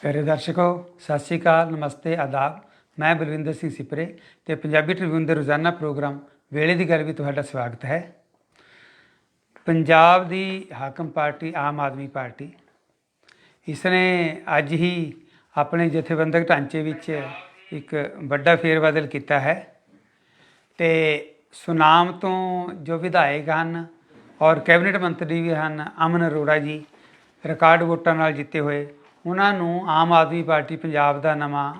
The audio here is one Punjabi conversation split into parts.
ਪਿਆਰੇ ਦਰਸ਼ਕੋ ਸਤਿ ਸ਼੍ਰੀ ਅਕਾਲ ਨਮਸਤੇ ਆਦਾਬ ਮੈਂ ਬਲਵਿੰਦਰ ਸਿੰਘ ਸਿਪਰੇ ਤੇ ਪੰਜਾਬੀ ਟ੍ਰਿਬਿਊਨ ਦੇ ਰੋਜ਼ਾਨਾ ਪ੍ਰੋਗਰਾਮ ਵੇਲੇ ਦੀ ਗੱਲ ਵੀ ਤੁਹਾਡਾ ਸਵਾਗਤ ਹੈ ਪੰਜਾਬ ਦੀ ਹਾਕਮ ਪਾਰਟੀ ਆਮ ਆਦਮੀ ਪਾਰਟੀ ਇਸ ਨੇ ਅੱਜ ਹੀ ਆਪਣੇ ਜਥੇਬੰਦਕ ਢਾਂਚੇ ਵਿੱਚ ਇੱਕ ਵੱਡਾ ਫੇਰਬਦਲ ਕੀਤਾ ਹੈ ਤੇ ਸੁਨਾਮ ਤੋਂ ਜੋ ਵਿਧਾਇਕ ਹਨ ਔਰ ਕੈਬਨਿਟ ਮੰਤਰੀ ਵੀ ਹਨ, ਅਮਨ ਅਰੋੜਾ ਜੀ, ਰਿਕਾਰਡ ਵੋਟਾਂ ਨਾਲ ਜਿੱਤੇ ਹੋਏ। ਉਹਨਾਂ ਨੂੰ ਆਮ ਆਦਮੀ ਪਾਰਟੀ ਪੰਜਾਬ ਦਾ ਨਵਾਂ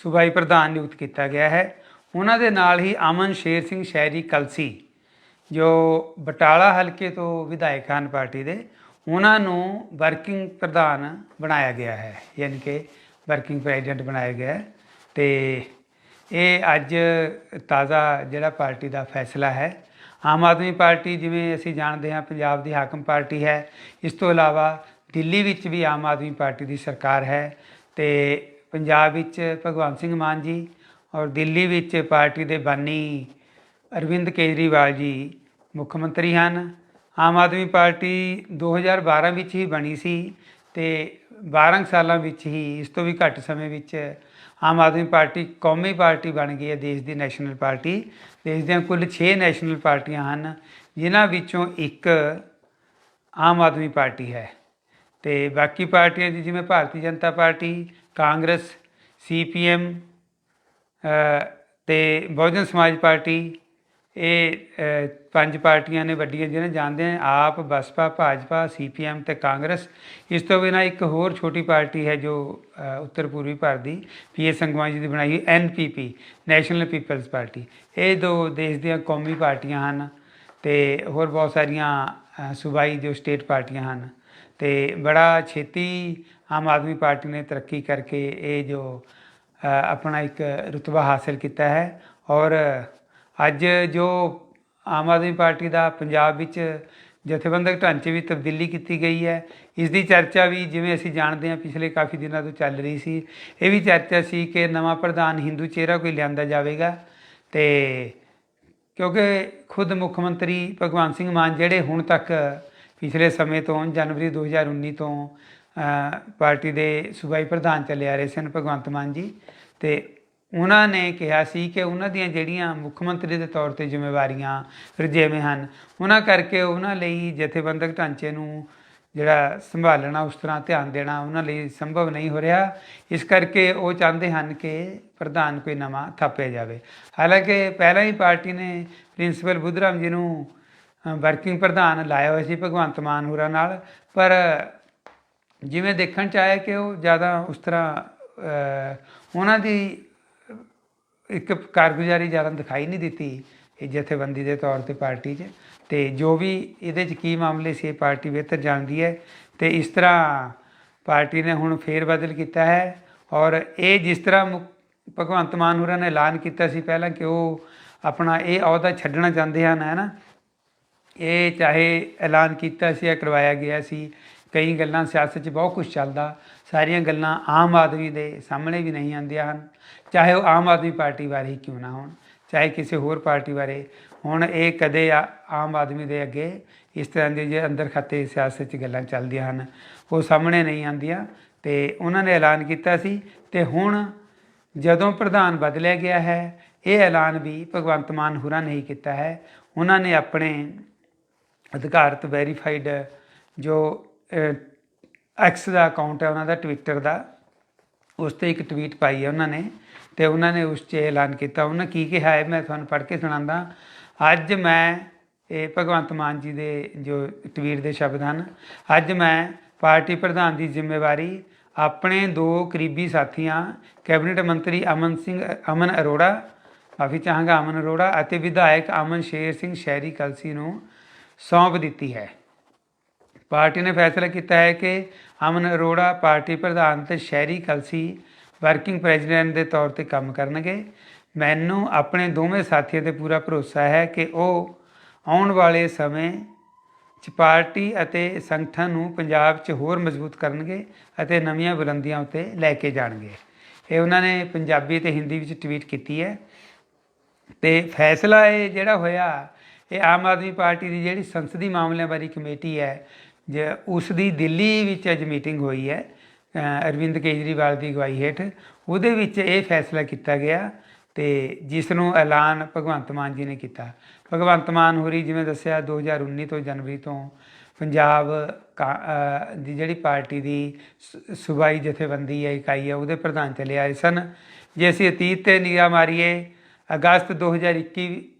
ਸੂਬਾਈ ਪ੍ਰਧਾਨ ਨਿਯੁਕਤ ਕੀਤਾ ਗਿਆ ਹੈ। ਉਹਨਾਂ ਦੇ ਨਾਲ ਹੀ ਅਮਨ ਸ਼ੇਰ ਸਿੰਘ ਸ਼ਹਿਰੀ ਕਲਸੀ, ਜੋ ਬਟਾਲਾ ਹਲਕੇ ਤੋਂ ਵਿਧਾਇਕ ਹਨ ਪਾਰਟੀ ਦੇ, ਉਹਨਾਂ ਨੂੰ ਵਰਕਿੰਗ ਪ੍ਰਧਾਨ ਬਣਾਇਆ ਗਿਆ ਹੈ, ਯਾਨੀ ਕਿ ਵਰਕਿੰਗ ਪ੍ਰੈਜ਼ੀਡੈਂਟ ਬਣਾਇਆ ਗਿਆ ਹੈ। ਤੇ ਇਹ ਅੱਜ ਤਾਜ਼ਾ ਜਿਹੜਾ ਪਾਰਟੀ ਦਾ ਫੈਸਲਾ ਹੈ ਆਮ ਆਦਮੀ ਪਾਰਟੀ ਜਿਵੇਂ ਅਸੀਂ ਜਾਣਦੇ ਹਾਂ ਪੰਜਾਬ ਦੀ ਹਾਕਮ ਪਾਰਟੀ ਹੈ, ਇਸ ਤੋਂ ਇਲਾਵਾ ਦਿੱਲੀ ਵਿੱਚ ਵੀ ਆਮ ਆਦਮੀ ਪਾਰਟੀ ਦੀ ਸਰਕਾਰ ਹੈ ਤੇ ਪੰਜਾਬ ਵਿੱਚ ਭਗਵੰਤ ਸਿੰਘ ਮਾਨ ਜੀ ਔਰ ਦਿੱਲੀ ਵਿੱਚ ਪਾਰਟੀ ਦੇ ਬਾਨੀ ਅਰਵਿੰਦ ਕੇਜਰੀਵਾਲ ਜੀ ਮੁੱਖ ਮੰਤਰੀ ਹਨ। ਆਮ ਆਦਮੀ ਪਾਰਟੀ 2012 ਵਿੱਚ ਹੀ ਬਣੀ ਸੀ ਤੇ 12 ਸਾਲਾਂ ਵਿੱਚ ਹੀ, ਇਸ ਤੋਂ ਵੀ ਘੱਟ ਸਮੇਂ ਵਿੱਚ ਆਮ ਆਦਮੀ ਪਾਰਟੀ, ਕੌਮੀ ਪਾਰਟੀ ਬਣ ਗਈ ਹੈ, ਦੇਸ਼ ਦੀ ਨੈਸ਼ਨਲ ਪਾਰਟੀ। ਦੇਸ਼ ਦੀਆਂ ਕੁੱਲ 6 ਨੈਸ਼ਨਲ ਪਾਰਟੀਆਂ ਹਨ, ਜਿਨ੍ਹਾਂ ਵਿੱਚੋਂ ਇੱਕ ਆਮ ਆਦਮੀ ਪਾਰਟੀ ਹੈ। ਤੇ ਬਾਕੀ ਪਾਰਟੀਆਂ ਦੀ ਜਿਵੇਂ ਭਾਰਤੀ ਜਨਤਾ ਪਾਰਟੀ, ਕਾਂਗਰਸ, ਸੀਪੀਐਮ ਤੇ ਬਹੁਜਨ ਸਮਾਜ ਪਾਰਟੀ ਇਹ ਪੰਜ ਪਾਰਟੀਆਂ ਨੇ ਵੱਡੀਆਂ ਜਿਹਨਾਂ ਜਾਣਦੇ ਆ, ਆਪ, ਬਸਪਾ, ਭਾਜਪਾ, ਸੀਪੀਐਮ ਤੇ ਕਾਂਗਰਸ। ਇਸ ਤੋਂ ਬਿਨਾਂ ਇੱਕ ਹੋਰ ਛੋਟੀ ਪਾਰਟੀ ਹੈ ਜੋ ਉੱਤਰ ਪੂਰਬੀ ਭਾਰਤ ਦੀ ਪੀਏ ਸੰਗਵਾਨ ਜੀ ਦੀ ਬਣਾਈ ਹੋਈ ਐਨਪੀਪੀ ਨੈਸ਼ਨਲ ਪੀਪਲਸ ਪਾਰਟੀ। ਇਹ ਦੋ ਦੇਸ਼ ਦੀਆਂ ਕੌਮੀ ਪਾਰਟੀਆਂ ਹਨ ਤੇ ਹੋਰ ਬਹੁਤ ਸਾਰੀਆਂ ਸੂਬਾਈ ਜੋ ਸਟੇਟ ਪਾਰਟੀਆਂ ਹਨ। ਤੇ ਬੜਾ ਛੇਤੀ ਆਮ ਆਦਮੀ ਪਾਰਟੀ ਨੇ ਤਰੱਕੀ ਕਰਕੇ ਇਹ ਜੋ ਆਪਣਾ ਇੱਕ ਰੁਤਬਾ ਹਾਸਲ ਕੀਤਾ ਹੈ ਔਰ ਅੱਜ ਜੋ ਆਮ ਆਦਮੀ ਪਾਰਟੀ ਦਾ ਪੰਜਾਬ ਵਿੱਚ ਜਥੇਬੰਦਕ ਢਾਂਚੇ ਵਿੱਚ ਤਬਦੀਲੀ ਕੀਤੀ ਗਈ ਹੈ ਇਸ ਦੀ ਚਰਚਾ ਵੀ ਜਿਵੇਂ ਅਸੀਂ ਜਾਣਦੇ ਹਾਂ ਪਿਛਲੇ ਕਾਫੀ ਦਿਨਾਂ ਤੋਂ ਚੱਲ ਰਹੀ ਸੀ, ਇਹ ਵੀ ਚਰਚਾ ਸੀ ਕਿ ਨਵਾਂ ਪ੍ਰਧਾਨ ਹਿੰਦੂ ਚਿਹਰਾ ਕੋਈ ਲਿਆਂਦਾ ਜਾਵੇਗਾ ਤੇ ਕਿਉਂਕਿ ਖੁਦ ਮੁੱਖ ਮੰਤਰੀ ਭਗਵੰਤ ਸਿੰਘ ਮਾਨ ਜਿਹੜੇ ਹੁਣ ਤੱਕ ਪਿਛਲੇ ਸਮੇਂ ਤੋਂ ਜਨਵਰੀ 2019 ਤੋਂ ਪਾਰਟੀ ਦੇ ਸੂਬਾਈ ਪ੍ਰਧਾਨ ਚੱਲੇ ਆ ਰਹੇ ਸਨ ਭਗਵੰਤ ਮਾਨ ਜੀ ਤੇ ਉਹਨਾਂ ਨੇ ਕਿਹਾ ਸੀ ਕਿ ਉਹਨਾਂ ਦੀਆਂ ਜਿਹੜੀਆਂ ਮੁੱਖ ਮੰਤਰੀ ਦੇ ਤੌਰ ਤੇ ਜ਼ਿੰਮੇਵਾਰੀਆਂ ਰਜੇਵੇਂ ਹਨ, ਉਹਨਾਂ ਕਰਕੇ ਉਹਨਾਂ ਲਈ ਜਥੇਬੰਦਕ ਢਾਂਚੇ ਨੂੰ ਜਿਹੜਾ ਸੰਭਾਲਣਾ, ਉਸ ਤਰ੍ਹਾਂ ਧਿਆਨ ਦੇਣਾ ਉਹਨਾਂ ਲਈ ਸੰਭਵ ਨਹੀਂ ਹੋ ਰਿਹਾ। ਇਸ ਕਰਕੇ ਉਹ ਚਾਹੁੰਦੇ ਹਨ ਕਿ ਪ੍ਰਧਾਨ ਕੋਈ ਨਵਾਂ ਥਾਪਿਆ ਜਾਵੇ। ਹਾਲਾਂਕਿ ਪਹਿਲਾਂ ਹੀ ਪਾਰਟੀ ਨੇ ਪ੍ਰਿੰਸੀਪਲ ਬੁੱਧਰਾਮ ਜੀ ਨੂੰ ਵਰਕਿੰਗ ਪ੍ਰਧਾਨ ਲਾਇਆ ਹੋਇਆ ਸੀ ਭਗਵੰਤ ਮਾਨ ਹੋਰਾਂ ਨਾਲ, ਪਰ ਜਿਵੇਂ ਦੇਖਣ ਚ ਆਇਆ ਕਿ ਉਹ ਜ਼ਿਆਦਾ ਉਸ ਤਰ੍ਹਾਂ ਉਹਨਾਂ ਦੀ ਇੱਕ ਕਾਰਗੁਜ਼ਾਰੀ ਜ਼ਿਆਦਾ ਦਿਖਾਈ ਨਹੀਂ ਦਿੱਤੀ ਇਹ ਜਥੇਬੰਦੀ ਦੇ ਤੌਰ ਤੇ ਪਾਰਟੀ 'ਚ। ਤੇ ਜੋ ਵੀ ਇਹਦੇ 'ਚ ਕੀ ਮਾਮਲੇ ਸੀ, ਇਹ ਪਾਰਟੀ ਬਿਹਤਰ ਜਾਣਦੀ ਹੈ। ਤੇ ਇਸ ਤਰ੍ਹਾਂ ਪਾਰਟੀ ਨੇ ਹੁਣ ਫੇਰ ਬਦਲ ਕੀਤਾ ਹੈ ਔਰ ਇਹ ਜਿਸ ਤਰ੍ਹਾਂ ਮੁੱਖ- ਭਗਵੰਤ ਮਾਨ ਹੋਰਾਂ ਨੇ ਐਲਾਨ ਕੀਤਾ ਸੀ ਪਹਿਲਾਂ ਕਿ ਉਹ ਆਪਣਾ ਇਹ ਅਹੁਦਾ ਛੱਡਣਾ ਚਾਹੁੰਦੇ ਹਨ, ਹੈ ਨਾ? ਇਹ ਚਾਹੇ ਐਲਾਨ ਕੀਤਾ ਸੀ ਜਾਂ ਕਰਵਾਇਆ ਗਿਆ ਸੀ, ਕਈ ਗੱਲਾਂ ਸਿਆਸਤ 'ਚ ਬਹੁਤ ਕੁਝ ਚੱਲਦਾ। ਸਾਰੀਆਂ ਗੱਲਾਂ ਆਮ ਆਦਮੀ ਦੇ ਸਾਹਮਣੇ ਵੀ ਨਹੀਂ ਆਉਂਦੀਆਂ ਹਨ। ਚਾਹੇ ਉਹ ਆਮ ਆਦਮੀ ਪਾਰਟੀ ਬਾਰੇ ਹੀ ਕਿਉਂ ਨਾ ਹੋਣ, ਚਾਹੇ ਕਿਸੇ ਹੋਰ ਪਾਰਟੀ ਬਾਰੇ। ਹੁਣ ਇਹ ਕਦੇ ਆ- ਆਮ ਆਦਮੀ ਦੇ ਅੱਗੇ ਇਸ ਤਰ੍ਹਾਂ ਦੇ ਜੇ ਅੰਦਰ ਖਾਤੇ ਸਿਆਸਤ 'ਚ ਗੱਲਾਂ ਚੱਲਦੀਆਂ ਹਨ, ਉਹ ਸਾਹਮਣੇ ਨਹੀਂ ਆਉਂਦੀਆਂ। ਤੇ ਉਹਨਾਂ ਨੇ ਐਲਾਨ ਕੀਤਾ ਸੀ ਤੇ ਹੁਣ ਜਦੋਂ ਪ੍ਰਧਾਨ ਬਦਲਿਆ ਗਿਆ ਹੈ, ਇਹ ਐਲਾਨ ਵੀ ਭਗਵੰਤ ਮਾਨ ਹੋਰਾਂ ਨੇ ਹੀ ਕੀਤਾ ਹੈ। ਉਹਨਾਂ ਨੇ ਆਪਣੇ ਅਧਿਕਾਰਤ ਵੈਰੀਫਾਈਡ ਜੋ ਐਕਸ ਦਾ ਅਕਾਊਂਟ ਹੈ, ਉਹਨਾਂ ਦਾ ਟਵਿੱਟਰ ਦਾ, ਉਸ ਤੇ ਇੱਕ ਟਵੀਟ ਪਾਈ ਹੈ ਉਹਨਾਂ ਨੇ। ਤੇ ਉਹਨਾਂ ਨੇ ਉਸ 'ਚ ਐਲਾਨ ਕੀਤਾ। ਉਹਨਾਂ ਕੀ ਕਿਹਾ ਹੈ, ਮੈਂ ਤੁਹਾਨੂੰ ਪੜ੍ਹ ਕੇ ਸੁਣਾਉਂਦਾ। ਅੱਜ ਮੈਂ ਇਹ ਭਗਵੰਤ ਮਾਨ ਜੀ ਦੇ ਜੋ ਟਵੀਟ ਦੇ ਸ਼ਬਦ ਹਨ, ਅੱਜ ਮੈਂ ਪਾਰਟੀ ਪ੍ਰਧਾਨ ਦੀ ਜ਼ਿੰਮੇਵਾਰੀ ਆਪਣੇ ਦੋ ਕਰੀਬੀ ਸਾਥੀਆਂ, ਕੈਬਨਿਟ ਮੰਤਰੀ ਅਮਨ ਸਿੰਘ, ਅਮਨ ਅਰੋੜਾ, ਮਾਫੀ ਚਾਹਾਂਗਾ ਅਮਨ ਅਰੋੜਾ ਅਤੇ ਵਿਧਾਇਕ ਅਮਨ ਸ਼ੇਰ ਸਿੰਘ ਸ਼ਹਿਰੀ ਕਲਸੀ ਨੂੰ ਸੌਂਪ ਦਿੱਤੀ ਹੈ। ਪਾਰਟੀ ਨੇ ਫੈਸਲਾ ਕੀਤਾ ਹੈ ਕਿ ਅਮਨ ਅਰੋੜਾ ਪਾਰਟੀ ਪ੍ਰਧਾਨ ਤੇ ਸ਼ਹਿਰੀ ਕਲਸੀ ਵਰਕਿੰਗ ਪ੍ਰੈਜ਼ੀਡੈਂਟ ਦੇ ਤੌਰ ਤੇ ਕੰਮ ਕਰਨਗੇ। ਮੈਨੂੰ ਆਪਣੇ ਦੋਵੇਂ ਸਾਥੀਆਂ ਤੇ ਪੂਰਾ ਭਰੋਸਾ ਹੈ ਕਿ ਉਹ ਆਉਣ ਵਾਲੇ ਸਮੇਂ ਚ ਪਾਰਟੀ ਅਤੇ ਸੰਗਠਨ ਨੂੰ ਪੰਜਾਬ 'ਚ ਹੋਰ ਮਜ਼ਬੂਤ ਕਰਨਗੇ ਅਤੇ ਨਵੀਆਂ ਬੁਲੰਦੀਆਂ ਉੱਤੇ ਲੈ ਕੇ ਜਾਣਗੇ। ਇਹ ਉਹਨਾਂ ਨੇ ਪੰਜਾਬੀ ਤੇ ਹਿੰਦੀ ਵਿੱਚ ਟਵੀਟ ਕੀਤੀ ਹੈ। ਤੇ ਫੈਸਲਾ ਇਹ ਜਿਹੜਾ ਹੋਇਆ, ਇਹ ਆਮ ਆਦਮੀ ਪਾਰਟੀ ਦੀ ਜਿਹੜੀ ਸੰਸਦੀ ਮਾਮਲਿਆਂ ਬਾਰੇ ਕਮੇਟੀ ਹੈ, ਜ ਉਸ ਦੀ ਦਿੱਲੀ ਵਿੱਚ ਅੱਜ ਮੀਟਿੰਗ ਹੋਈ ਹੈ। ਅਰਵਿੰਦ ਕੇਜਰੀਵਾਲ ਦੀ ਅਗਵਾਈ ਹੇਠ ਉਹਦੇ ਵਿੱਚ ਇਹ ਫੈਸਲਾ ਕੀਤਾ ਗਿਆ ਤੇ ਜਿਸ ਨੂੰ ਐਲਾਨ ਭਗਵੰਤ ਮਾਨ ਜੀ ਨੇ ਕੀਤਾ। ਭਗਵੰਤ ਮਾਨ ਹੋਰੀ ਜਿਵੇਂ ਦੱਸਿਆ 2019 ਤੋਂ ਜਨਵਰੀ ਤੋਂ ਪੰਜਾਬ ਕਾ- ਦੀ ਜਿਹੜੀ ਪਾਰਟੀ ਦੀ ਸ- ਸੂਬਾਈ ਜਥੇਬੰਦੀ ਹੈ, ਇਕਾਈ ਹੈ, ਉਹਦੇ ਪ੍ਰਧਾਨ ਚਲੇ ਆਏ ਸਨ। ਜੇ ਅਸੀਂ ਅਤੀਤ ਤੇ ਨਿਗਾਹ ਮਾਰੀਏ, ਅਗਸਤ 2021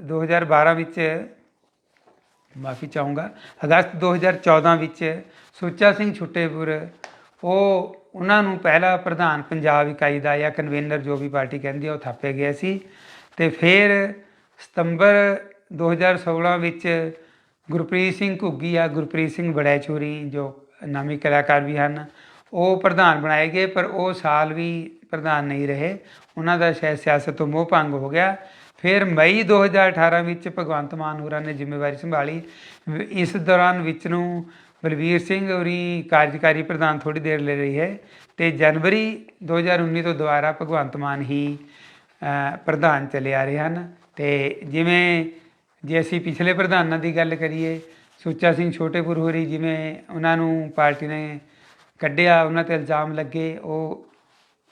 2012 ਵਿੱਚ, ਮਾਫੀ ਚਾਹੂੰਗਾ, ਅਗਸਤ 2014 ਵਿੱਚ ਸੁੱਚਾ ਸਿੰਘ ਛੁੱਟੇਪੁਰ ਉਹ ਉਹਨਾਂ ਨੂੰ ਪਹਿਲਾ ਪ੍ਰਧਾਨ ਪੰਜਾਬ ਇਕਾਈ ਦਾ ਜਾਂ ਕਨਵੀਨਰ ਜੋ ਵੀ ਪਾਰਟੀ ਕਹਿੰਦੀ ਉਹ ਥਾਪੇ ਗਿਆ ਸੀ। ਤੇ ਫਿਰ ਸਤੰਬਰ 2016 ਵਿੱਚ ਗੁਰਪ੍ਰੀਤ ਸਿੰਘ ਘੁੱਗੀ ਆ, ਗੁਰਪ੍ਰੀਤ ਸਿੰਘ ਬੜੈਚੋਰੀ ਜੋ ਨਾਮੀ ਕਲਾਕਾਰ ਵੀ ਹਨ, ਉਹ ਪ੍ਰਧਾਨ ਬਣਾਏ ਗਏ, ਪਰ ਉਹ ਸਾਲ ਵੀ ਪ੍ਰਧਾਨ ਨਹੀਂ ਰਹੇ। ਉਹਨਾਂ ਦਾ ਸ਼ਾਇਦ ਸਿਆਸਤ ਤੋਂ ਮੋਹ ਭੰਗ ਹੋ ਗਿਆ। ਫਿਰ ਮਈ 2018 ਵਿੱਚ ਭਗਵੰਤ ਮਾਨ ਹੋਰਾਂ ਨੇ ਜ਼ਿੰਮੇਵਾਰੀ ਸੰਭਾਲੀ। ਇਸ ਦੌਰਾਨ ਵਿੱਚ ਨੂੰ ਬਲਵੀਰ ਸਿੰਘ ਹੋਰੀ ਕਾਰਜਕਾਰੀ ਪ੍ਰਧਾਨ ਥੋੜੀ ਦੇਰ ਲੈ ਰਹੀ ਹੈ ਤੇ ਜਨਵਰੀ 2019 ਤੋਂ ਦੁਬਾਰਾ ਭਗਵੰਤ ਮਾਨ ਹੀ ਪ੍ਰਧਾਨ ਚਲੇ ਆ ਰਹੇ ਹਨ। ਤੇ ਜਿਵੇਂ ਜੇ ਅਸੀਂ ਪਿਛਲੇ ਪ੍ਰਧਾਨਾਂ ਦੀ ਗੱਲ ਕਰੀਏ, ਸੁੱਚਾ ਸਿੰਘ ਛੋਟੇਪੁਰ ਹੋਰੀ ਜਿਵੇਂ ਉਹਨਾਂ ਨੂੰ ਪਾਰਟੀ ਨੇ ਕੱਢਿਆ, ਉਹਨਾਂ ਤੇ ਇਲਜ਼ਾਮ ਲੱਗੇ, ਉਹ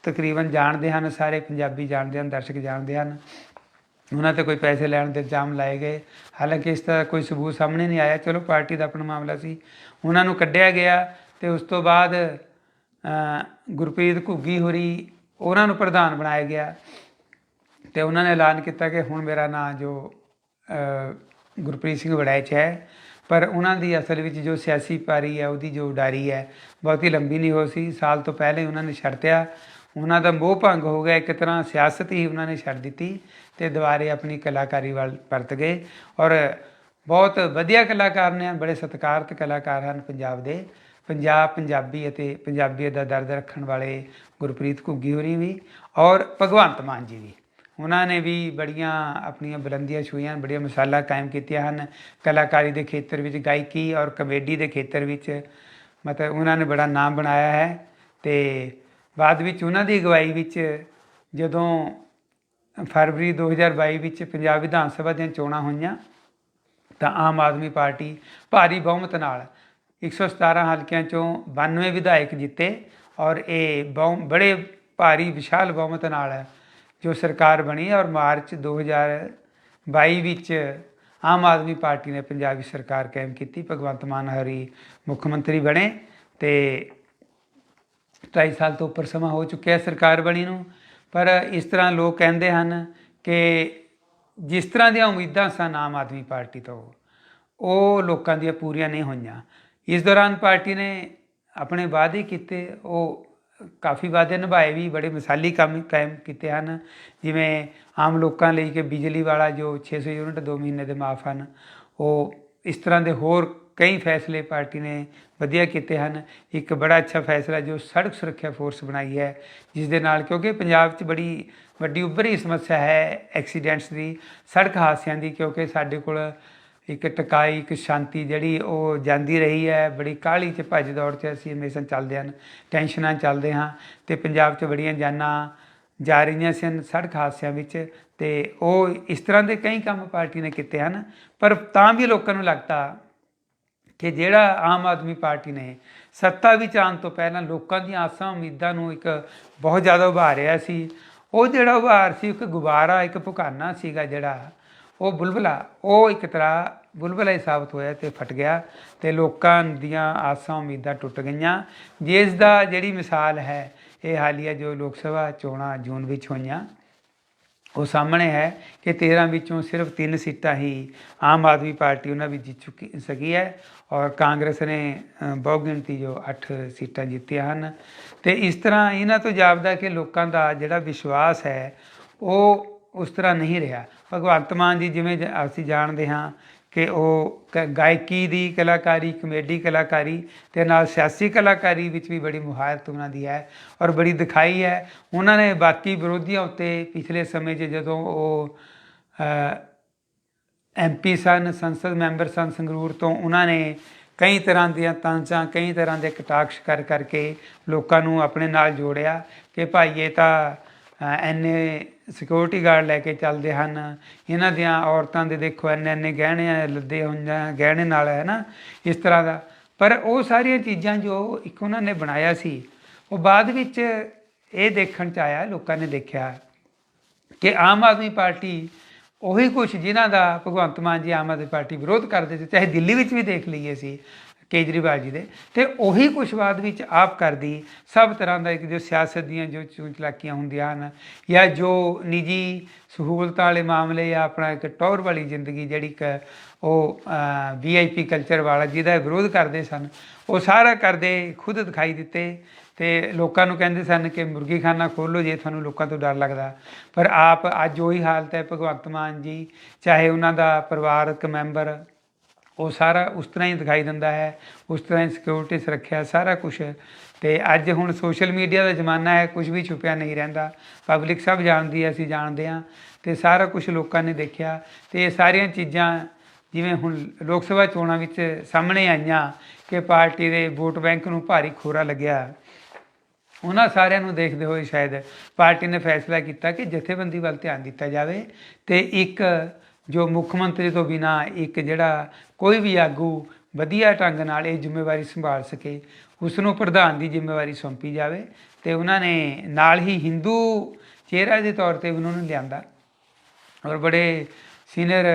ਤਕਰੀਬਨ ਜਾਣਦੇ ਹਨ, ਸਾਰੇ ਪੰਜਾਬੀ ਜਾਣਦੇ ਹਨ, ਦਰਸ਼ਕ ਜਾਣਦੇ ਹਨ। ਉਹਨਾਂ ਤੇ ਕੋਈ ਪੈਸੇ ਲੈਣ ਦੇ ਇਲਜ਼ਾਮ ਲਾਏ ਗਏ। ਹਾਲਾਂਕਿ ਇਸ ਦਾ ਕੋਈ ਸਬੂਤ ਸਾਹਮਣੇ ਨਹੀਂ ਆਇਆ। ਚਲੋ, ਪਾਰਟੀ ਦਾ ਆਪਣਾ ਮਾਮਲਾ ਸੀ। ਉਹਨਾਂ ਨੂੰ ਕੱਢਿਆ ਗਿਆ ਤੇ ਉਸ ਤੋਂ ਬਾਅਦ ਗੁਰਪ੍ਰੀਤ ਘੁੱਗੀ ਹੋਰੀ ਉਹਨਾਂ ਨੂੰ ਪ੍ਰਧਾਨ ਬਣਾਇਆ ਗਿਆ ਤੇ ਉਹਨਾਂ ਨੇ ਐਲਾਨ ਕੀਤਾ ਕਿ ਹੁਣ ਮੇਰਾ ਨਾਂ ਜੋ ਗੁਰਪ੍ਰੀਤ ਸਿੰਘ ਵੜੈਚ ਹੈ। ਪਰ ਉਹਨਾਂ ਦੀ ਅਸਲ ਵਿੱਚ ਜੋ ਸਿਆਸੀ ਪਾਰੀ ਹੈ, ਉਹਦੀ ਜੋ ਉਡਾਰੀ ਹੈ, ਬਹੁਤੀ ਲੰਬੀ ਨਹੀਂ ਹੋ ਸੀ। ਸਾਲ ਤੋਂ ਪਹਿਲੇ ਉਹਨਾਂ ਨੇ ਛੱਡਤਿਆ ਉਹਨਾਂ ਦਾ ਮੋਹ ਭੰਗ ਹੋ ਗਿਆ। ਇੱਕ ਤਰ੍ਹਾਂ ਸਿਆਸਤ ਹੀ ਉਹਨਾਂ ਨੇ ਛੱਡ ਦਿੱਤੀ ਤੇ ਦੁਬਾਰੇ ਆਪਣੀ ਕਲਾਕਾਰੀ ਵੱਲ ਪਰਤ ਗਏ। ਔਰ ਬਹੁਤ ਵਧੀਆ ਕਲਾਕਾਰ ਨੇ, ਬੜੇ ਸਤਿਕਾਰਤ ਕਲਾਕਾਰ ਹਨ ਪੰਜਾਬ ਦੇ। ਪੰਜਾਬ ਪੰਜਾਬੀ ਅਤੇ ਪੰਜਾਬੀਅਤ ਦਾ ਦਰਦ ਰੱਖਣ ਵਾਲੇ ਗੁਰਪ੍ਰੀਤ ਘੁੱਗੀ ਹੋਰੀ ਵੀ ਔਰ ਭਗਵੰਤ ਮਾਨ ਜੀ ਵੀ। ਉਹਨਾਂ ਨੇ ਵੀ ਬੜੀਆਂ ਆਪਣੀਆਂ ਬੁਲੰਦੀਆਂ ਛੂਈਆਂ, ਬੜੀਆਂ ਮਿਸਾਲਾਂ ਕਾਇਮ ਕੀਤੀਆਂ ਹਨ। ਕਲਾਕਾਰੀ ਦੇ ਖੇਤਰ ਵਿੱਚ ਗਾਇਕੀ ਔਰ ਕਮੇਡੀ ਦੇ ਖੇਤਰ ਵਿੱਚ ਮਤਲਬ ਉਹਨਾਂ ਨੇ ਬੜਾ ਨਾਮ ਬਣਾਇਆ ਹੈ ਤੇ ਬਾਅਦ ਵਿੱਚ ਉਹਨਾਂ ਦੀ ਅਗਵਾਈ ਵਿੱਚ ਜਦੋਂ ਫਰਵਰੀ 2022 ਵਿੱਚ ਪੰਜਾਬ ਵਿਧਾਨ ਸਭਾ ਦੀਆਂ ਚੋਣਾਂ ਹੋਈਆਂ, ਤਾਂ ਆਮ ਆਦਮੀ ਪਾਰਟੀ ਭਾਰੀ ਬਹੁਮਤ ਨਾਲ 117 ਹਲਕਿਆਂ ਚੋਂ 92 ਵਿਧਾਇਕ ਜਿੱਤੇ ਔਰ ਇਹ ਬਹੁ, ਬੜੇ ਭਾਰੀ ਵਿਸ਼ਾਲ ਬਹੁਮਤ ਨਾਲ ਜੋ ਸਰਕਾਰ ਬਣੀ ਔਰ ਮਾਰਚ 2022 ਵਿੱਚ ਆਮ ਆਦਮੀ ਪਾਰਟੀ ਨੇ ਪੰਜਾਬੀ ਸਰਕਾਰ ਕਾਇਮ ਕੀਤੀ, ਭਗਵੰਤ ਮਾਨ ਹਰੀ ਮੁੱਖ ਮੰਤਰੀ ਬਣੇ ਤੇ 2.5 ਸਾਲ ਤੋਂ ਉੱਪਰ ਸਮਾਂ ਹੋ ਚੁੱਕਿਆ ਸਰਕਾਰ ਬਣੀ ਨੂੰ। ਪਰ ਇਸ ਤਰ੍ਹਾਂ ਲੋਕ ਕਹਿੰਦੇ ਹਨ ਕਿ ਜਿਸ ਤਰ੍ਹਾਂ ਦੀਆਂ ਉਮੀਦਾਂ ਸਨ ਆਮ ਆਦਮੀ ਪਾਰਟੀ ਤੋਂ, ਉਹ ਲੋਕਾਂ ਦੀਆਂ ਪੂਰੀਆਂ ਨਹੀਂ ਹੋਈਆਂ। ਇਸ ਦੌਰਾਨ ਪਾਰਟੀ ਨੇ ਆਪਣੇ ਵਾਅਦੇ ਕੀਤੇ, ਉਹ ਕਾਫੀ ਵਾਅਦੇ ਨਿਭਾਏ ਵੀ, ਬੜੇ ਮਿਸਾਲੀ ਕੰਮ ਕਾਇਮ ਕੀਤੇ ਹਨ। ਜਿਵੇਂ ਆਮ ਲੋਕਾਂ ਲਈ ਕਿ ਬਿਜਲੀ ਵਾਲਾ ਜੋ 600 ਯੂਨਿਟ 2 ਮਹੀਨੇ ਦੇ ਮਾਫ ਹਨ, ਉਹ ਇਸ ਤਰ੍ਹਾਂ ਦੇ ਹੋਰ ਕਈ ਫੈਸਲੇ ਪਾਰਟੀ ਨੇ ਵਧੀਆ ਕੀਤੇ ਹਨ। ਇੱਕ ਬੜਾ ਅੱਛਾ ਫੈਸਲਾ ਜੋ ਸੜਕ ਸੁਰੱਖਿਆ ਫੋਰਸ ਬਣਾਈ ਹੈ ਜਿਸ ਦੇ ਨਾਲ ਕਿਉਂਕਿ ਪੰਜਾਬ 'ਚ ਬੜੀ ਵੱਡੀ ਉੱਭਰੀ ਸਮੱਸਿਆ ਹੈ ਐਕਸੀਡੈਂਟਸ ਦੀ, ਸੜਕ ਹਾਦਸਿਆਂ ਦੀ, ਕਿਉਂਕਿ ਸਾਡੇ ਕੋਲ ਇੱਕ ਟਕਾਈ, ਇੱਕ ਸ਼ਾਂਤੀ ਜਿਹੜੀ ਉਹ ਜਾਂਦੀ ਰਹੀ ਹੈ। ਬੜੀ ਕਾਹਲੀ 'ਚ ਭੱਜ ਦੌੜ 'ਚ ਅਸੀਂ ਹਮੇਸ਼ਾ ਚੱਲਦੇ ਹਨ, ਟੈਨਸ਼ਨਾਂ ਚੱਲਦੇ ਹਾਂ ਤੇ ਪੰਜਾਬ 'ਚ ਬੜੀਆਂ ਜਾਨਾਂ ਜਾ ਰਹੀਆਂ ਸਨ ਸੜਕ ਹਾਦਸਿਆਂ ਵਿੱਚ ਤੇ ਉਹ ਇਸ ਤਰ੍ਹਾਂ ਦੇ ਕਈ ਕੰਮ ਪਾਰਟੀ ਨੇ ਕੀਤੇ ਹਨ, ਪਰ ਤਾਂ ਵੀ ਲੋਕਾਂ ਨੂੰ ਲੱਗਦਾ ਕਿ ਜਿਹੜਾ ਆਮ ਆਦਮੀ ਪਾਰਟੀ ਨੇ ਸੱਤਾ ਵਿੱਚ ਆਉਣ ਤੋਂ ਪਹਿਲਾਂ ਲੋਕਾਂ ਦੀਆਂ ਆਸਾਂ ਉਮੀਦਾਂ ਨੂੰ ਇੱਕ ਬਹੁਤ ਜ਼ਿਆਦਾ ਉਭਾਰਿਆ ਸੀ। ਉਹ ਜਿਹੜਾ ਉਭਾਰ ਸੀ, ਇੱਕ ਗੁਬਾਰਾ, ਇੱਕ ਭੁਕਾਨਾ ਸੀਗਾ ਜਿਹੜਾ, ਉਹ ਬੁਲਬੁਲਾ, ਉਹ ਇੱਕ ਤਰ੍ਹਾਂ ਬੁਲਬਲਾ ਹੀ ਸਾਬਤ ਹੋਇਆ ਤੇ ਫਟ ਗਿਆ ਤੇ ਲੋਕਾਂ ਦੀਆਂ ਆਸਾਂ ਉਮੀਦਾਂ ਟੁੱਟ ਗਈਆਂ। ਜਿਸ ਦਾ ਜਿਹੜੀ ਮਿਸਾਲ ਹੈ, ਇਹ ਹਾਲੀਆ ਜੋ ਲੋਕ ਸਭਾ ਚੋਣਾਂ ਜੂਨ ਵਿੱਚ ਹੋਈਆਂ ਉਹ ਸਾਹਮਣੇ ਹੈ ਕਿ 13 ਵਿੱਚੋਂ ਸਿਰਫ 3 ਸੀਟਾਂ ਹੀ ਆਮ ਆਦਮੀ ਪਾਰਟੀ ਉਹਨਾਂ ਵਿੱਚ ਜਿੱਤ ਚੁੱਕੀ, ਸਕੀ ਹੈ ਔਰ ਕਾਂਗਰਸ ਨੇ ਬਹੁ ਗਿਣਤੀ ਜੋ 8 ਸੀਟਾਂ ਜਿੱਤੀਆਂ ਹਨ। ਤੇ ਇਸ ਤਰ੍ਹਾਂ ਇਹਨਾਂ ਤੋਂ ਜਾਪਦਾ ਕਿ ਲੋਕਾਂ ਦਾ ਜਿਹੜਾ ਵਿਸ਼ਵਾਸ ਹੈ, ਉਹ ਉਸ ਤਰ੍ਹਾਂ ਨਹੀਂ ਰਿਹਾ। ਭਗਵੰਤ ਮਾਨ ਜੀ ਜਿਵੇਂ ਅਸੀਂ ਜਾਣਦੇ ਹਾਂ ਕਿ ਉਹ ਕ- ਗਾਇਕੀ ਦੀ ਕਲਾਕਾਰੀ, ਕਮੇਡੀ ਕਲਾਕਾਰੀ ਤੇ ਨਾਲ ਸਿਆਸੀ ਕਲਾਕਾਰੀ ਵਿੱਚ ਵੀ ਬੜੀ ਮੁਹਾਰਤ ਉਹਨਾਂ ਦੀ ਹੈ ਔਰ ਬੜੀ ਦਿਖਾਈ ਹੈ। ਉਹਨਾਂ ਨੇ ਬਾਕੀ ਵਿਰੋਧੀਆਂ ਉੱਤੇ ਪਿਛਲੇ ਸਮੇਂ 'ਚ ਜਦੋਂ ਉਹ ਐਮਪੀ ਸਨ, ਸੰਸਦ ਮੈਂਬਰ ਸਨ ਸੰਗਰੂਰ ਤੋਂ, ਉਹਨਾਂ ਨੇ ਕਈ ਤਰ੍ਹਾਂ ਦੀਆਂ ਤਾਂਚਾਂ, ਕਈ ਤਰ੍ਹਾਂ ਦੇ ਕਟਾਕਸ਼ ਕਰ ਕਰਕੇ ਲੋਕਾਂ ਨੂੰ ਆਪਣੇ ਨਾਲ ਜੋੜਿਆ ਕਿ ਭਾਈ ਇਹ ਤਾਂ ਐਨੇ ਸਿਕਿਉਰਿਟੀ ਗਾਰਡ ਲੈ ਕੇ ਚੱਲਦੇ ਹਨ। ਇਹਨਾਂ ਦੀਆਂ ਔਰਤਾਂ ਦੇ ਦੇਖੋ ਇੰਨੇ ਇੰਨੇ ਗਹਿਣੇ ਲੱਦੇ ਹੁੰਦੇ ਗਹਿਣੇ ਨਾਲ ਹੈ ਨਾ, ਇਸ ਤਰ੍ਹਾਂ ਦਾ। ਪਰ ਉਹ ਸਾਰੀਆਂ ਚੀਜ਼ਾਂ ਜੋ ਇੱਕ ਉਹਨਾਂ ਨੇ ਬਣਾਇਆ ਸੀ, ਉਹ ਬਾਅਦ ਵਿੱਚ ਇਹ ਦੇਖਣ ਚ ਆਇਆ, ਲੋਕਾਂ ਨੇ ਦੇਖਿਆ ਕਿ ਆਮ ਆਦਮੀ ਪਾਰਟੀ ਉਹੀ ਕੁਝ ਜਿਨ੍ਹਾਂ ਦਾ ਭਗਵੰਤ ਮਾਨ ਜੀ ਆਮ ਆਦਮੀ ਪਾਰਟੀ ਵਿਰੋਧ ਕਰਦੇ ਸੀ, ਚਾਹੇ ਦਿੱਲੀ ਵਿੱਚ ਵੀ ਦੇਖ ਲਈਏ ਸੀ। ਕੇਜਰੀਵਾਲ ਜੀ ਦੇ। ਤੇ ਉਹੀ ਕੁਛ ਬਾਅਦ ਵਿੱਚ ਆਪ ਕਰਦੀ, ਸਭ ਤਰ੍ਹਾਂ ਦਾ ਇੱਕ ਜੋ ਸਿਆਸਤ ਦੀਆਂ ਜੋ ਚੂੰ ਚਲਾਕੀਆਂ ਹੁੰਦੀਆਂ ਹਨ, ਜਾਂ ਜੋ ਨਿੱਜੀ ਸਹੂਲਤਾਂ ਵਾਲੇ ਮਾਮਲੇ ਜਾਂ ਆਪਣਾ ਇੱਕ ਟੌਰ ਵਾਲੀ ਜ਼ਿੰਦਗੀ ਜਿਹੜੀ ਕਿ ਉਹ ਵੀਆਈਪੀ ਕਲਚਰ ਵਾਲਾ ਜਿਹਦਾ ਵਿਰੋਧ ਕਰਦੇ ਸਨ, ਉਹ ਸਾਰਾ ਕਰਦੇ ਖੁਦ ਦਿਖਾਈ ਦਿੱਤੇ ਤੇ ਲੋਕਾਂ ਨੂੰ ਕਹਿੰਦੇ ਸਨ ਕਿ ਮੁਰਗੀ ਖਾਨਾ ਖੋਲੋ ਜੇ ਤੁਹਾਨੂੰ ਲੋਕਾਂ ਤੋਂ ਡਰ ਲੱਗਦਾ। ਪਰ ਆਪ ਅੱਜ ਉਹੀ ਹਾਲਤ ਹੈ, ਭਗਵੰਤ ਮਾਨ ਜੀ, ਚਾਹੇ ਉਹਨਾਂ ਦਾ ਪਰਿਵਾਰਕ ਮੈਂਬਰ ਉਹ ਸਾਰਾ ਉਸ ਤਰ੍ਹਾਂ ਹੀ ਦਿਖਾਈ ਦਿੰਦਾ ਹੈ, ਉਸ ਤਰ੍ਹਾਂ ਹੀ ਸਿਕਿਉਰਿਟੀ ਸੁਰੱਖਿਆ ਸਾਰਾ ਕੁਝ ਤੇ ਅੱਜ ਹੁਣ ਸੋਸ਼ਲ ਮੀਡੀਆ ਦਾ ਜ਼ਮਾਨਾ ਹੈ ਕੁਝ ਵੀ ਛੁਪਿਆ ਨਹੀਂ ਰਹਿੰਦਾ। ਪਬਲਿਕ ਸਭ ਜਾਣਦੀ ਹੈ, ਅਸੀਂ ਜਾਣਦੇ ਹਾਂ। ਤੇ ਸਾਰਾ ਕੁਝ ਲੋਕਾਂ ਨੇ ਦੇਖਿਆ। ਤੇ ਇਹ ਸਾਰੀਆਂ ਚੀਜ਼ਾਂ ਜਿਵੇਂ ਹੁਣ ਲੋਕ ਸਭਾ ਚੋਣਾਂ ਵਿੱਚ ਸਾਹਮਣੇ ਆਈਆਂ ਕਿ ਪਾਰਟੀ ਦੇ ਵੋਟ ਬੈਂਕ ਨੂੰ ਭਾਰੀ ਖੋਰਾ ਲੱਗਿਆ। ਉਹਨਾਂ ਸਾਰਿਆਂ ਨੂੰ ਦੇਖਦੇ ਹੋਏ ਸ਼ਾਇਦ ਪਾਰਟੀ ਨੇ ਫੈਸਲਾ ਕੀਤਾ ਕਿ ਜਥੇਬੰਦੀ ਵੱਲ ਧਿਆਨ ਦਿੱਤਾ ਜਾਵੇ। ਤੇ ਇੱਕ ਜੋ ਮੁੱਖ ਮੰਤਰੀ ਤੋਂ ਬਿਨਾ ਇੱਕ ਜਿਹੜਾ ਕੋਈ ਵੀ ਆਗੂ ਵਧੀਆ ਢੰਗ ਨਾਲ ਇਹ ਜ਼ਿੰਮੇਵਾਰੀ ਸੰਭਾਲ ਸਕੇ ਉਸ ਨੂੰ ਪ੍ਰਧਾਨ ਦੀ ਜ਼ਿੰਮੇਵਾਰੀ ਸੌਂਪੀ ਜਾਵੇ ਤੇ ਉਹਨਾਂ ਨੇ ਨਾਲ ਹੀ ਹਿੰਦੂ ਚਿਹਰਾ ਦੇ ਤੌਰ ਤੇ ਉਹਨਾਂ ਨੂੰ ਲਿਆਂਦਾ। ਔਰ ਬੜੇ ਸੀਨੀਅਰ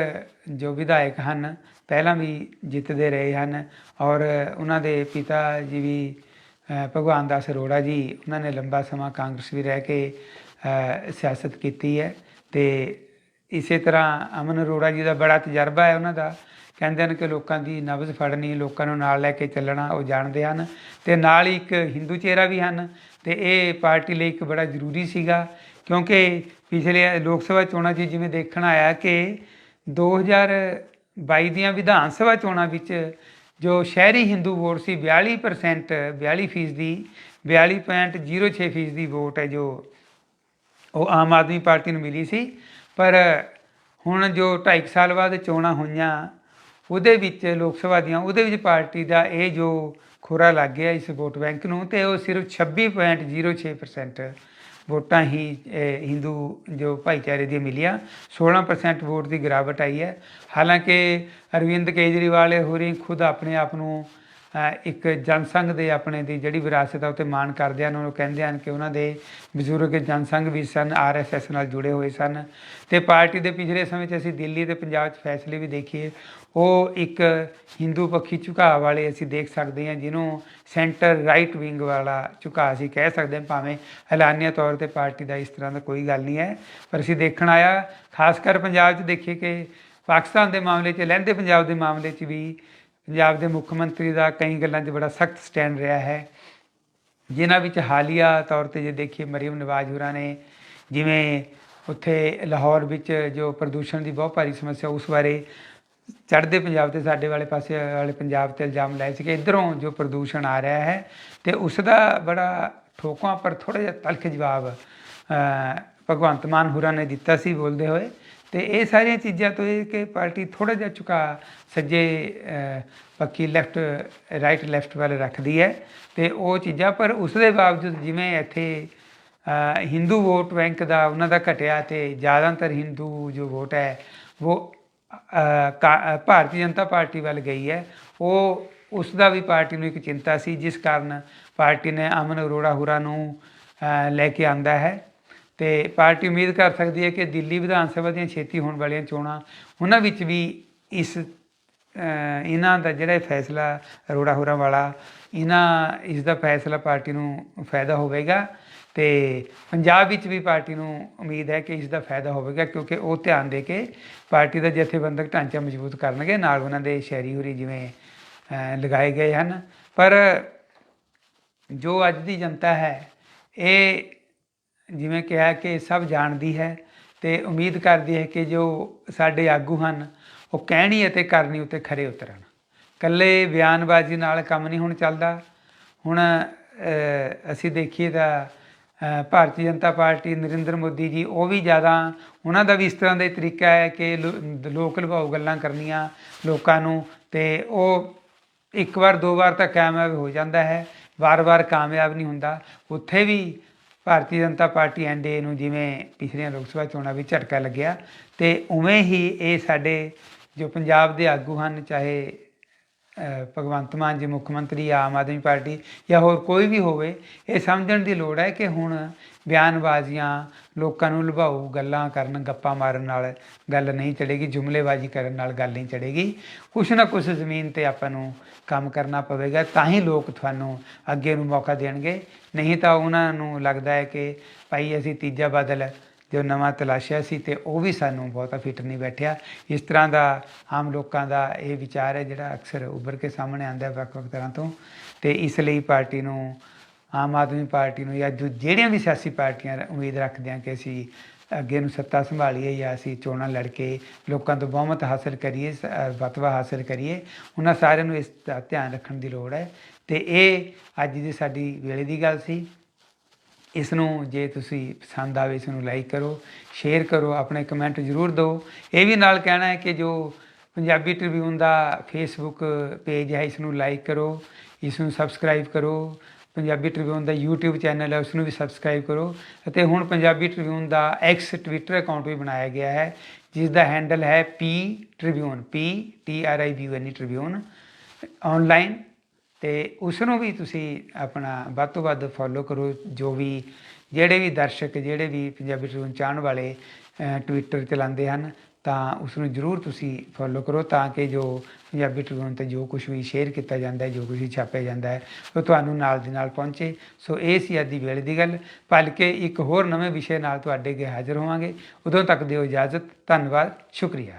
ਜੋ ਵਿਧਾਇਕ ਹਨ, ਪਹਿਲਾਂ ਵੀ ਜਿੱਤਦੇ ਰਹੇ ਹਨ ਔਰ ਉਹਨਾਂ ਦੇ ਪਿਤਾ ਜੀ ਵੀ ਭਗਵਾਨ ਦਾਸ ਅਰੋੜਾ ਜੀ, ਉਹਨਾਂ ਨੇ ਲੰਬਾ ਸਮਾਂ ਕਾਂਗਰਸ ਵੀ ਰਹਿ ਕੇ ਸਿਆਸਤ ਕੀਤੀ ਹੈ ਤੇ ਇਸੇ ਤਰ੍ਹਾਂ ਅਮਨ ਅਰੋੜਾ ਜੀ ਦਾ ਬੜਾ ਤਜਰਬਾ ਹੈ ਉਹਨਾਂ ਦਾ ਕਹਿੰਦੇ ਹਨ ਕਿ ਲੋਕਾਂ ਦੀ ਨਬਜ਼ ਫੜਨੀ, ਲੋਕਾਂ ਨੂੰ ਨਾਲ ਲੈ ਕੇ ਚੱਲਣਾ, ਉਹ ਜਾਣਦੇ ਹਨ ਤੇ ਨਾਲ ਹੀ ਇੱਕ ਹਿੰਦੂ ਚਿਹਰਾ ਵੀ ਹਨ ਤੇ ਇਹ ਪਾਰਟੀ ਲਈ ਇੱਕ ਬੜਾ ਜ਼ਰੂਰੀ ਸੀਗਾ ਕਿਉਂਕਿ ਪਿਛਲੇ ਲੋਕ ਸਭਾ ਚੋਣਾਂ 'ਚ ਜਿਵੇਂ ਦੇਖਣ ਆਇਆ ਕਿ 2022 ਦੀਆਂ ਵਿਧਾਨ ਸਭਾ ਚੋਣਾਂ ਵਿੱਚ ਜੋ ਸ਼ਹਿਰੀ ਹਿੰਦੂ ਵੋਟ ਸੀ 42% 42 ਫੀਸਦੀ 42.06 ਫੀਸਦੀ ਵੋਟ ਹੈ ਜੋ ਉਹ ਆਮ ਆਦਮੀ ਪਾਰਟੀ ਨੂੰ ਮਿਲੀ ਸੀ। ਪਰ ਹੁਣ ਜੋ 2.5 ਸਾਲ ਬਾਅਦ ਚੋਣਾਂ ਹੋਈਆਂ ਉਹਦੇ ਵਿੱਚ ਲੋਕ ਸਭਾ ਦੀਆਂ, ਉਹਦੇ ਵਿੱਚ ਪਾਰਟੀ ਦਾ ਇਹ ਜੋ ਖੋਰਾ ਲੱਗ ਗਿਆ ਇਸ ਵੋਟ ਬੈਂਕ ਨੂੰ, ਤੇ ਉਹ ਸਿਰਫ 26.06% ਵੋਟਾਂ ਹੀ ਹਿੰਦੂ ਜੋ ਭਾਈਚਾਰੇ ਦੀਆਂ ਮਿਲੀਆਂ 16% ਵੋਟ ਦੀ ਗਿਰਾਵਟ ਆਈ ਹੈ। ਹਾਲਾਂਕਿ ਅਰਵਿੰਦ ਕੇਜਰੀਵਾਲ ਇਹ ਹੋਰੀ ਖੁਦ ਆਪਣੇ ਆਪ ਨੂੰ ਇੱਕ ਜਨਸੰਘ ਦੇ ਆਪਣੇ ਦੀ ਜਿਹੜੀ ਵਿਰਾਸਤ ਆ ਉਤੇ ਮਾਣ ਕਰਦੇ ਹਨ। ਉਹ ਕਹਿੰਦੇ ਹਨ ਕਿ ਉਹਨਾਂ ਦੇ ਬਜ਼ੁਰਗ ਜਨਸੰਘ ਵੀ ਸਨ ਆਰਐਸਐਸ ਨਾਲ ਜੁੜੇ ਹੋਏ ਸਨ। ਤੇ ਪਾਰਟੀ ਦੇ ਪਿਛਲੇ ਸਮੇਂ 'ਚ ਅਸੀਂ ਦਿੱਲੀ ਤੇ ਪੰਜਾਬ 'ਚ ਫੈਸਲੇ ਵੀ ਦੇਖੀਏ, ਉਹ ਇੱਕ ਹਿੰਦੂ ਪੱਖੀ ਝੁਕਾਅ ਵਾਲੇ ਅਸੀਂ ਦੇਖ ਸਕਦੇ ਹਾਂ, ਜਿਹਨੂੰ ਸੈਂਟਰ ਰਾਈਟ ਵਿੰਗ ਵਾਲਾ ਝੁਕਾਅ ਅਸੀਂ ਕਹਿ ਸਕਦੇ ਹਾਂ। ਭਾਵੇਂ ਐਲਾਨੀਆ ਤੌਰ ਤੇ ਪਾਰਟੀ ਦਾ ਇਸ ਤਰ੍ਹਾਂ ਦਾ ਕੋਈ ਗੱਲ ਨਹੀਂ ਹੈ, ਪਰ ਅਸੀਂ ਦੇਖਣ ਆਇਆ, ਖਾਸ ਕਰ ਪੰਜਾਬ 'ਚ ਦੇਖੀਏ ਕਿ ਪਾਕਿਸਤਾਨ ਦੇ ਮਾਮਲੇ 'ਚ, ਲਹਿੰਦੇ ਪੰਜਾਬ ਦੇ ਮਾਮਲੇ 'ਚ ਵੀ ਪੰਜਾਬ ਦੇ ਮੁੱਖ ਮੰਤਰੀ ਦਾ ਕਈ ਗੱਲਾਂ 'ਚ ਬੜਾ ਸਖਤ ਸਟੈਂਡ ਰਿਹਾ ਹੈ। ਜਿਨ੍ਹਾਂ ਵਿੱਚ ਹਾਲੀਆ ਤੌਰ ਤੇ ਜੇ ਦੇਖੀਏ ਮਰੀਮ ਨਵਾਜ਼ ਹੋਰਾਂ ਨੇ, ਜਿਵੇਂ ਉੱਥੇ ਲਾਹੌਰ ਵਿੱਚ ਜੋ ਪ੍ਰਦੂਸ਼ਣ ਦੀ ਬਹੁਤ ਭਾਰੀ ਸਮੱਸਿਆ ਉਸ ਬਾਰੇ ਚੜ੍ਹਦੇ ਪੰਜਾਬ ਤੇ ਸਾਡੇ ਵਾਲੇ ਪਾਸੇ ਵਾਲੇ ਪੰਜਾਬ ਤੇ ਇਲਜ਼ਾਮ ਲਾਏ ਸੀ ਕਿ ਇਧਰੋਂ ਜੋ ਪ੍ਰਦੂਸ਼ਣ ਆ ਰਿਹਾ ਹੈ ਤੇ ਉਸ ਦਾ ਬੜਾ ਠੋਕਾਂ ਪਰ ਥੋੜਾ ਜਿਹਾ ਤਲਖ ਜਵਾਬ ਭਗਵੰਤ ਮਾਨ ਹੋਰਾਂ ਨੇ ਦਿੱਤਾ ਸੀ ਬੋਲਦੇ ਹੋਏ। ਤੇ ਇਹ ਸਾਰੀਆਂ ਚੀਜ਼ਾਂ ਤੋਂ ਇਹ ਕਿ ਪਾਰਟੀ ਥੋੜਾ ਜਿਹਾ ਝੁਕਾ ਸੱਜੇ ਅ, ਪੱਕੀ ਲੈਫਟ ਰਾਈਟ ਲੈਫਟ ਵੱਲ ਰੱਖਦੀ ਹੈ ਤੇ ਉਹ ਚੀਜ਼ਾਂ ਪਰ ਉਸ ਦੇ ਬਾਵਜੂਦ ਜਿਵੇਂ ਇੱਥੇ ਹਿੰਦੂ ਵੋਟ ਬੈਂਕ ਦਾ ਉਹਨਾਂ ਦਾ ਘਟਿਆ ਤੇ ਜ਼ਿਆਦਾਤਰ ਹਿੰਦੂ ਜੋ ਵੋਟ ਹੈ ਉਹ ਕਾ- ਭਾਰਤੀ ਜਨਤਾ ਪਾਰਟੀ ਵੱਲ ਗਈ ਹੈ। ਉਹ ਉਸ ਦਾ ਵੀ ਪਾਰਟੀ ਨੂੰ ਇੱਕ ਚਿੰਤਾ ਸੀ ਜਿਸ ਕਾਰਨ ਪਾਰਟੀ ਨੇ ਅਮਨ ਅਰੋੜਾ ਹੁਰਾ ਨੂੰ ਲੈ ਕੇ ਆਂਦਾ ਹੈ। ਤੇ ਪਾਰਟੀ ਉਮੀਦ ਕਰ ਸਕਦੀ ਹੈ ਕਿ ਦਿੱਲੀ ਵਿਧਾਨ ਸਭਾ ਦੀਆਂ ਛੇਤੀ ਹੋਣ ਵਾਲੀਆਂ ਚੋਣਾਂ ਉਹਨਾਂ ਵਿੱਚ ਵੀ ਇਸ ਇਹਨਾਂ ਦਾ ਜਿਹੜਾ ਫੈਸਲਾ ਅਰੋੜਾ ਹੋਰਾਂ ਵਾਲਾ, ਇਹਨਾਂ, ਇਸ ਦਾ ਫੈਸਲਾ ਪਾਰਟੀ ਨੂੰ ਫਾਇਦਾ ਹੋਵੇਗਾ ਤੇ ਪੰਜਾਬ ਵਿੱਚ ਵੀ ਪਾਰਟੀ ਨੂੰ ਉਮੀਦ ਹੈ ਕਿ ਇਸ ਦਾ ਫਾਇਦਾ ਹੋਵੇਗਾ ਕਿਉਂਕਿ ਉਹ ਧਿਆਨ ਦੇ ਕੇ ਪਾਰਟੀ ਦਾ ਜਥੇਬੰਦਕ ਢਾਂਚਾ ਮਜ਼ਬੂਤ ਕਰਨਗੇ, ਨਾਲ ਉਹਨਾਂ ਦੇ ਸ਼ਹਿਰੀ ਹੁਰੀ ਜਿਵੇਂ ਲਗਾਏ ਗਏ ਹਨ। ਪਰ ਜੋ ਅੱਜ ਦੀ ਜਨਤਾ ਹੈ, ਇਹ ਜਿਵੇਂ ਕਿਹਾ ਕਿ ਸਭ ਜਾਣਦੀ ਹੈ ਤੇ ਉਮੀਦ ਕਰਦੀ ਹੈ ਕਿ ਜੋ ਸਾਡੇ ਆਗੂ ਹਨ, ਉਹ ਕਹਿਣੀ ਅਤੇ ਕਰਨੀ ਉੱਤੇ ਖਰੇ ਉਤਰਨ ਕੱਲੇ ਬਿਆਨਬਾਜ਼ੀ ਨਾਲ ਕੰਮ ਨਹੀਂ ਹੁਣ ਚੱਲਦਾ। ਹੁਣ ਅਸੀਂ ਦੇਖੀਏ ਤਾਂ ਭਾਰਤੀ ਜਨਤਾ ਪਾਰਟੀ ਨਰਿੰਦਰ ਮੋਦੀ ਜੀ, ਉਹ ਵੀ ਜ਼ਿਆਦਾ, ਉਹਨਾਂ ਦਾ ਵੀ ਇਸ ਤਰ੍ਹਾਂ ਦਾ ਹੀ ਤਰੀਕਾ ਹੈ ਕਿ ਲੋ- ਲੋਕ ਲਭਾਊ ਗੱਲਾਂ ਕਰਨੀਆਂ ਲੋਕਾਂ ਨੂੰ ਤੇ ਉਹ ਇੱਕ ਵਾਰ, ਦੋ ਵਾਰ ਤਾਂ ਕਾਮਯਾਬ ਹੋ ਜਾਂਦਾ ਹੈ। ਵਾਰ-ਵਾਰ ਕਾਮਯਾਬ ਨਹੀਂ ਹੁੰਦਾ। ਉੱਥੇ ਵੀ ਭਾਰਤੀ ਜਨਤਾ ਪਾਰਟੀ ਐਨਡੀਏ ਨੂੰ ਜਿਵੇਂ ਪਿਛਲੀਆਂ ਲੋਕ ਸਭਾ ਚੋਣਾਂ ਵਿੱਚ ਝਟਕਾ ਲੱਗਿਆ ਤੇ ਉਵੇਂ ਹੀ ਇਹ ਸਾਡੇ ਜੋ ਪੰਜਾਬ ਦੇ ਆਗੂ ਹਨ, ਚਾਹੇ ਭਗਵੰਤ ਮਾਨ ਜੀ ਮੁੱਖ ਮੰਤਰੀ, ਆਮ ਆਦਮੀ ਪਾਰਟੀ ਜਾਂ ਹੋਰ ਕੋਈ ਵੀ ਹੋਵੇ, ਇਹ ਸਮਝਣ ਦੀ ਲੋੜ ਹੈ ਕਿ ਹੁਣ ਬਿਆਨਬਾਜ਼ੀਆਂ ਲੋਕਾਂ ਨੂੰ ਲੁਭਾਊ ਗੱਲਾਂ ਕਰਨ, ਗੱਪਾਂ ਮਾਰਨ ਨਾਲ ਗੱਲ ਨਹੀਂ ਚੜੇਗੀ, ਜੁਮਲੇਬਾਜ਼ੀ ਕਰਨ ਨਾਲ ਗੱਲ ਨਹੀਂ ਚੜੇਗੀ। ਕੁਛ ਨਾ ਕੁਛ ਜ਼ਮੀਨ ਤੇ ਆਪਾਂ ਨੂੰ ਕੰਮ ਕਰਨਾ ਪਵੇਗਾ, ਤਾਂ ਹੀ ਲੋਕ ਤੁਹਾਨੂੰ ਅੱਗੇ ਨੂੰ ਮੌਕਾ ਦੇਣਗੇ। ਨਹੀਂ ਤਾਂ ਉਹਨਾਂ ਨੂੰ ਲੱਗਦਾ ਹੈ ਕਿ ਭਾਈ ਅਸੀਂ ਤੀਜਾ ਬਦਲ, ਜੋ ਨਵਾਂ ਤਲਾਸ਼ਿਆ ਸੀ ਤੇ ਉਹ ਵੀ ਸਾਨੂੰ ਬਹੁਤਾ ਫਿੱਟ ਨਹੀਂ ਬੈਠਿਆ। ਇਸ ਤਰ੍ਹਾਂ ਦਾ ਆਮ ਲੋਕਾਂ ਦਾ ਇਹ ਵਿਚਾਰ ਹੈ ਜਿਹੜਾ ਅਕਸਰ ਉੱਭਰ ਕੇ ਸਾਹਮਣੇ ਆਉਂਦਾ ਹੈ ਵੱਖ-ਵੱਖ ਤਰ੍ਹਾਂ ਤੋਂ। ਤੇ ਇਸ ਲਈ ਪਾਰਟੀ ਨੂੰ ਆਮ ਆਦਮੀ ਪਾਰਟੀ ਨੂੰ ਜਾਂ ਜਿਹੜੀਆਂ ਵੀ ਸਿਆਸੀ ਪਾਰਟੀਆਂ ਉਮੀਦ ਰੱਖਦੇ ਹਾਂ ਕਿ ਅਸੀਂ ਅੱਗੇ ਨੂੰ ਸੱਤਾ ਸੰਭਾਲੀਏ ਜਾਂ ਅਸੀਂ ਚੋਣਾਂ ਲੜ ਕੇ ਲੋਕਾਂ ਤੋਂ ਬਹੁਮਤ ਹਾਸਲ ਕਰੀਏ ਸ- ਅ, ਹਾਸਲ ਕਰੀਏ ਉਹਨਾਂ ਸਾਰਿਆਂ ਨੂੰ ਇਸ ਦਾ ਧਿਆਨ ਰੱਖਣ ਦੀ ਲੋੜ ਹੈ। ਤੇ ਇਹ ਅੱਜ ਦੀ ਸਾਡੀ ਵੇਲੇ ਦੀ ਗੱਲ ਸੀ। ਇਸ ਨੂੰ ਜੇ ਤੁਸੀਂ ਪਸੰਦ ਆਵੇ ਇਸ ਨੂੰ ਲਾਈਕ ਕਰੋ ਸ਼ੇਅਰ ਕਰੋ ਆਪਣੇ ਕਮੈਂਟ ਜ਼ਰੂਰ ਦਿਓ। ਇਹ ਵੀ ਨਾਲ ਕਹਿਣਾ ਹੈ ਕਿ ਜੋ ਪੰਜਾਬੀ ਟ੍ਰਿਬਿਊਨ ਦਾ ਫੇਸਬੁੱਕ ਪੇਜ ਹੈ ਇਸ ਨੂੰ ਲਾਈਕ ਕਰੋ ਇਸ ਨੂੰ ਸਬਸਕ੍ਰਾਈਬ ਕਰੋ ਪੰਜਾਬੀ ਟ੍ਰਿਬਿਊਨ ਦਾ YouTube ਚੈਨਲ ਹੈ ਉਸ ਨੂੰ ਵੀ ਸਬਸਕ੍ਰਾਈਬ ਕਰੋ। ਅਤੇ ਹੁਣ ਪੰਜਾਬੀ ਟ੍ਰਿਬਿਊਨ ਦਾ ਐਕਸ ਟਵਿੱਟਰ ਅਕਾਊਂਟ ਵੀ ਬਣਾਇਆ ਗਿਆ ਹੈ ਜਿਸ ਦਾ ਹੈਂਡਲ ਹੈ P Tribune P T R I B U N E Tribune online ਤੇ ਉਸ ਨੂੰ ਵੀ ਤੁਸੀਂ ਆਪਣਾ ਵੱਧ ਤੋਂ ਵੱਧ ਫੋਲੋ ਕਰੋ, ਜੋ ਵੀ, ਜਿਹੜੇ ਵੀ ਦਰਸ਼ਕ, ਜਿਹੜੇ ਵੀ ਪੰਜਾਬੀ ਟ੍ਰਿਬਿਊਨ ਚਾਹਣ ਵਾਲੇ ਟਵਿੱਟਰ ਚਲਾਉਂਦੇ ਹਨ ਤਾਂ ਉਸ ਨੂੰ ਜਰੂਰ ਤੁਸੀਂ ਫੋਲੋ ਕਰੋ ਤਾਂ ਕਿ ਜੋ ਪੰਜਾਬੀ ਟ੍ਰਿਬਿਊਨ ਤੇ ਜੋ ਕੁਝ ਵੀ ਸ਼ੇਅਰ ਕੀਤਾ ਜਾਂਦਾ ਹੈ, ਜੋ ਕੁਝ ਵੀ ਛਾਪਿਆ ਜਾਂਦਾ ਹੈ, ਉਹ ਤੁਹਾਨੂੰ ਨਾਲ ਦੀ ਨਾਲ ਪਹੁੰਚੇ। ਸੋ ਇਹ ਸੀ ਅੱਜ ਦੀ ਵੇਲੇ ਦੀ ਗੱਲ। ਭਲਕੇ ਇੱਕ ਹੋਰ ਨਵੇਂ ਵਿਸ਼ੇ ਨਾਲ ਤੁਹਾਡੇ ਅੱਗੇ ਹਾਜ਼ਰ ਹੋਵਾਂਗੇ। ਉਦੋਂ ਤੱਕ ਦਿਓ ਇਜਾਜ਼ਤ। ਧੰਨਵਾਦ। ਸ਼ੁਕਰੀਆ।